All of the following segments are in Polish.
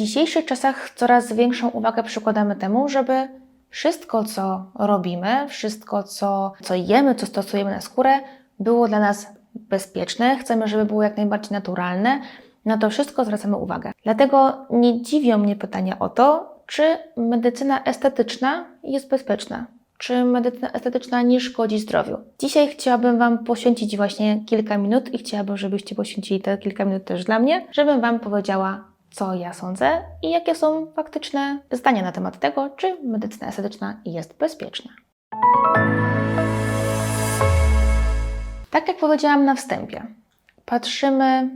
dzisiejszych czasach coraz większą uwagę przykładamy temu, żeby wszystko, co robimy, wszystko, co, co jemy, co stosujemy na skórę, było dla nas bezpieczne. Chcemy, żeby było jak najbardziej naturalne. Na to wszystko zwracamy uwagę. Dlatego nie dziwią mnie pytania o to, czy medycyna estetyczna jest bezpieczna. Czy medycyna estetyczna nie szkodzi zdrowiu? Dzisiaj chciałabym Wam poświęcić właśnie kilka minut i chciałabym, żebyście poświęcili te kilka minut też dla mnie, żebym Wam powiedziała, co ja sądzę i jakie są faktyczne zdania na temat tego, czy medycyna estetyczna jest bezpieczna. Tak jak powiedziałam na wstępie, patrzymy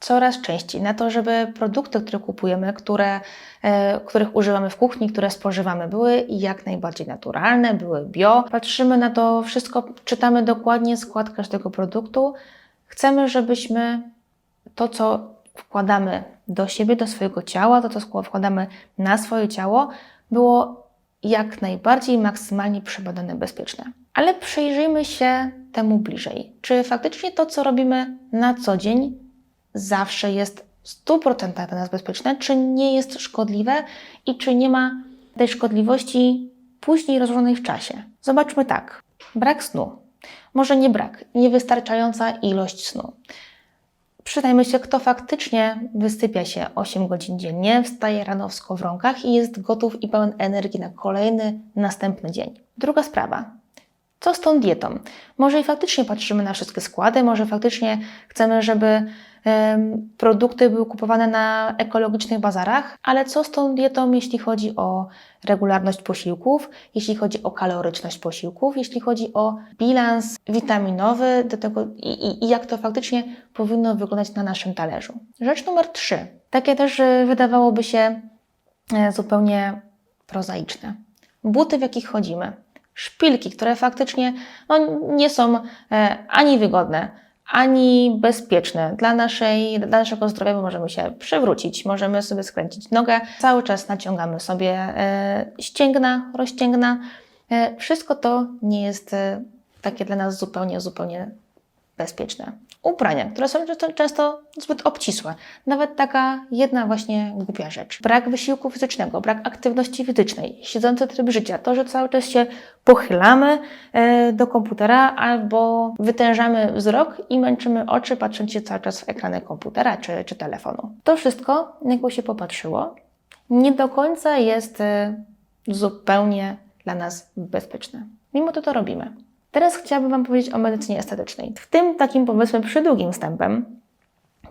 coraz częściej na to, żeby produkty, które kupujemy, które, e, których używamy w kuchni, które spożywamy, były jak najbardziej naturalne, były bio. Patrzymy na to wszystko, czytamy dokładnie skład każdego produktu. Chcemy, żebyśmy to, co wkładamy do siebie, do swojego ciała, to, co wkładamy na swoje ciało, było jak najbardziej maksymalnie przebadane, bezpieczne. Ale przyjrzyjmy się temu bliżej. Czy faktycznie to, co robimy na co dzień, zawsze jest w 100% dla nas bezpieczne, czy nie jest szkodliwe i czy nie ma tej szkodliwości później rozłożonej w czasie. Zobaczmy tak. Brak snu. Może nie brak, niewystarczająca ilość snu. Przyznajmy się, kto faktycznie wysypia się 8 godzin dziennie, wstaje rano w skowronkach i jest gotów i pełen energii na kolejny, następny dzień. Druga sprawa. Co z tą dietą? Może i faktycznie patrzymy na wszystkie składy, może faktycznie chcemy, żeby produkty były kupowane na ekologicznych bazarach, ale co z tą dietą, jeśli chodzi o regularność posiłków, jeśli chodzi o kaloryczność posiłków, jeśli chodzi o bilans witaminowy do tego i, i, jak to faktycznie powinno wyglądać na naszym talerzu. Rzecz numer trzy. Takie też e, wydawałoby się e, zupełnie prozaiczne. Buty, w jakich chodzimy. Szpilki, które faktycznie no, nie są e, ani wygodne, ani bezpieczne dla, naszej, dla naszego zdrowia, możemy się przewrócić, możemy sobie skręcić nogę, cały czas naciągamy sobie e, ścięgna, rozcięgna. E, wszystko to nie jest e, takie dla nas zupełnie, zupełnie bezpieczne. Ubrania, które są często zbyt obcisłe. Nawet taka jedna właśnie głupia rzecz. Brak wysiłku fizycznego, brak aktywności fizycznej, siedzący tryb życia, to, że cały czas się pochylamy e, do komputera albo wytężamy wzrok i męczymy oczy, patrząc się cały czas w ekrany komputera czy, czy telefonu. To wszystko, jakby się popatrzyło, nie do końca jest e, zupełnie dla nas bezpieczne. Mimo to to robimy. Teraz chciałabym Wam powiedzieć o medycynie estetycznej. W tym takim powiedzmy przydługim wstępem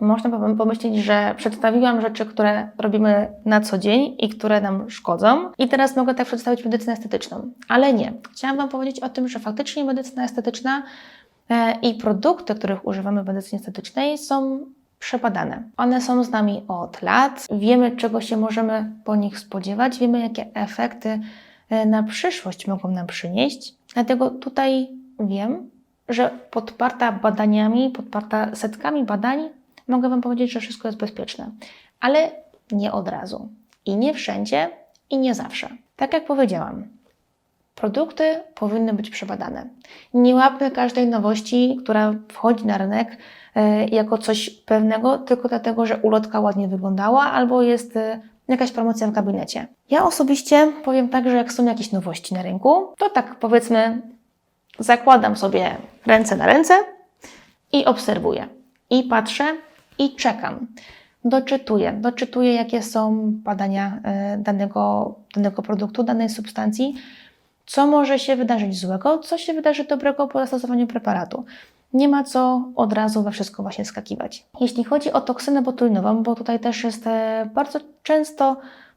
można pomyśleć, że przedstawiłam rzeczy, które robimy na co dzień i które nam szkodzą, i teraz mogę tak przedstawić medycynę estetyczną. Ale nie. Chciałam Wam powiedzieć o tym, że faktycznie medycyna estetyczna e, i produkty, których używamy w medycynie estetycznej, są przebadane. One są z nami od lat, wiemy, czego się możemy po nich spodziewać, wiemy, jakie efekty na przyszłość mogą nam przynieść. Dlatego tutaj wiem, że podparta badaniami, podparta setkami badań, mogę Wam powiedzieć, że wszystko jest bezpieczne. Ale nie od razu. I nie wszędzie, i nie zawsze. Tak jak powiedziałam, produkty powinny być przebadane. Nie łapmy każdej nowości, która wchodzi na rynek e, jako coś pewnego, tylko dlatego, że ulotka ładnie wyglądała albo jest e, jakaś promocja w gabinecie. Ja osobiście powiem tak, że jak są jakieś nowości na rynku, to tak powiedzmy, zakładam sobie ręce na ręce i obserwuję. I patrzę i czekam. Doczytuję, doczytuję, jakie są badania e, danego, danego produktu, danej substancji, co może się wydarzyć złego, co się wydarzy dobrego po zastosowaniu preparatu nie ma co od razu we wszystko właśnie skakiwać. Jeśli chodzi o toksynę botulinową, bo tutaj też jest e, bardzo często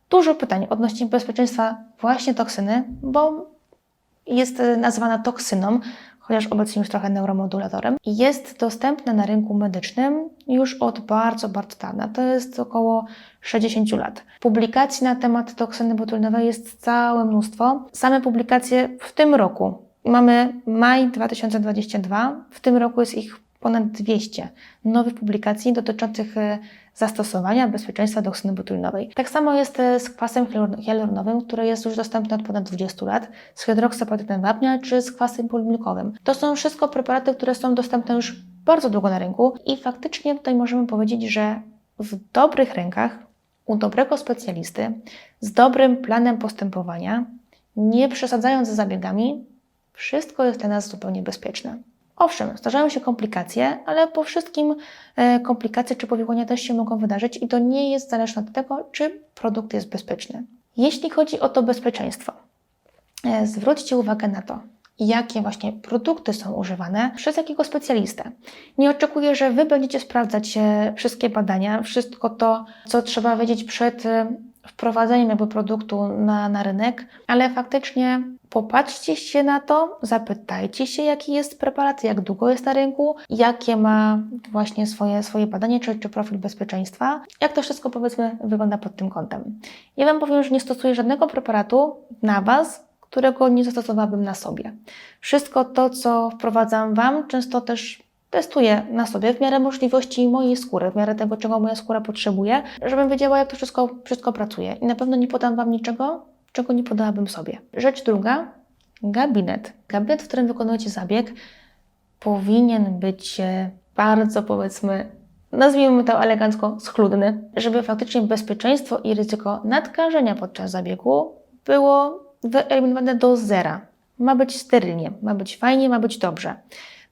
dużo pytań odnośnie bezpieczeństwa właśnie toksyny, bo jest e, nazywana toksyną, chociaż obecnie już trochę neuromodulatorem. Jest dostępna na rynku medycznym już od bardzo, bardzo dawna. To jest około 60 lat. Publikacji na temat toksyny botulinowej jest całe mnóstwo. Same publikacje w tym roku Mamy maj 2022, w tym roku jest ich ponad 200 nowych publikacji dotyczących e, zastosowania bezpieczeństwa doksyny botulinowej. Tak samo jest e, z kwasem hialuronowym, który jest już dostępny od ponad 20 lat, z hydroksyapatydem wapnia czy z kwasem polimnikowym. To są wszystko preparaty, które są dostępne już bardzo długo na rynku i faktycznie tutaj możemy powiedzieć, że w dobrych rękach u dobrego specjalisty z dobrym planem postępowania, nie przesadzając z zabiegami, wszystko jest dla nas zupełnie bezpieczne. Owszem, zdarzają się komplikacje, ale po wszystkim e, komplikacje czy powikłania też się mogą wydarzyć i to nie jest zależne od tego, czy produkt jest bezpieczny. Jeśli chodzi o to bezpieczeństwo, e, zwróćcie uwagę na to, jakie właśnie produkty są używane przez jakiego specjalistę. Nie oczekuję, że Wy będziecie sprawdzać e, wszystkie badania, wszystko to, co trzeba wiedzieć przed wprowadzeniem jakby produktu na, na rynek, ale faktycznie popatrzcie się na to, zapytajcie się, jaki jest preparat, jak długo jest na rynku, jakie ma właśnie swoje, swoje badanie czy, czy profil bezpieczeństwa, jak to wszystko powiedzmy wygląda pod tym kątem. Ja Wam powiem, że nie stosuję żadnego preparatu na Was, którego nie zastosowałabym na sobie. Wszystko to, co wprowadzam Wam, często też testuję na sobie w miarę możliwości mojej skóry, w miarę tego, czego moja skóra potrzebuje, żebym wiedziała, jak to wszystko, wszystko pracuje. I na pewno nie podam Wam niczego, czego nie podałabym sobie. Rzecz druga, gabinet. Gabinet, w którym wykonujecie zabieg, powinien być e, bardzo, powiedzmy, nazwijmy to elegancko, schludny, żeby faktycznie bezpieczeństwo i ryzyko nadkażenia podczas zabiegu było wyeliminowane do zera. Ma być sterylnie, ma być fajnie, ma być dobrze.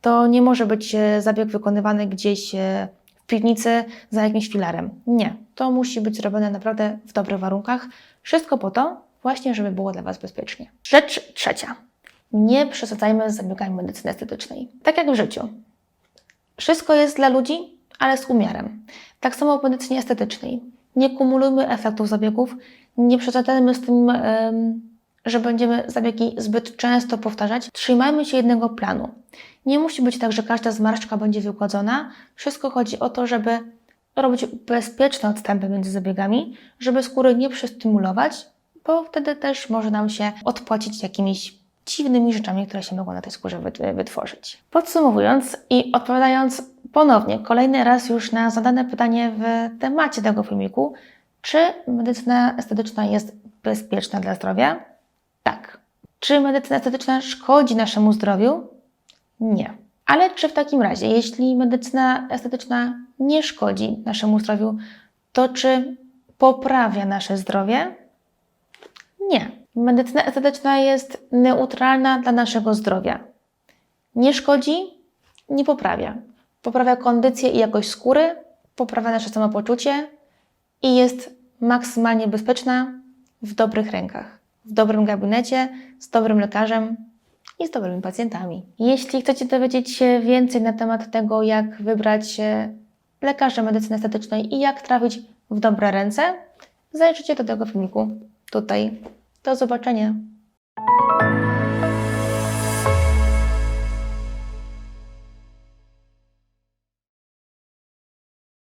To nie może być e, zabieg wykonywany gdzieś e, w piwnicy za jakimś filarem. Nie, to musi być zrobione naprawdę w dobrych warunkach. Wszystko po to, właśnie, żeby było dla Was bezpiecznie. Rzecz trzecia. Nie przesadzajmy z zabiegami medycyny estetycznej. Tak jak w życiu. Wszystko jest dla ludzi, ale z umiarem. Tak samo w medycynie estetycznej. Nie kumulujmy efektów zabiegów, nie przesadzajmy z tym, em, że będziemy zabiegi zbyt często powtarzać. Trzymajmy się jednego planu. Nie musi być tak, że każda zmarszczka będzie wygładzona. Wszystko chodzi o to, żeby robić bezpieczne odstępy między zabiegami, żeby skóry nie przestymulować, bo wtedy też może nam się odpłacić jakimiś dziwnymi rzeczami, które się mogą na tej skórze wyt- wytworzyć. Podsumowując i odpowiadając ponownie, kolejny raz już na zadane pytanie w temacie tego filmiku, czy medycyna estetyczna jest bezpieczna dla zdrowia? Tak. Czy medycyna estetyczna szkodzi naszemu zdrowiu? Nie. Ale czy w takim razie, jeśli medycyna estetyczna nie szkodzi naszemu zdrowiu, to czy poprawia nasze zdrowie? Nie. Medycyna estetyczna jest neutralna dla naszego zdrowia. Nie szkodzi, nie poprawia. Poprawia kondycję i jakość skóry, poprawia nasze samopoczucie i jest maksymalnie bezpieczna w dobrych rękach, w dobrym gabinecie, z dobrym lekarzem i z dobrymi pacjentami. Jeśli chcecie dowiedzieć się więcej na temat tego, jak wybrać e, lekarza medycyny estetycznej i jak trafić w dobre ręce, zajrzyjcie do tego filmiku tutaj. Do zobaczenia.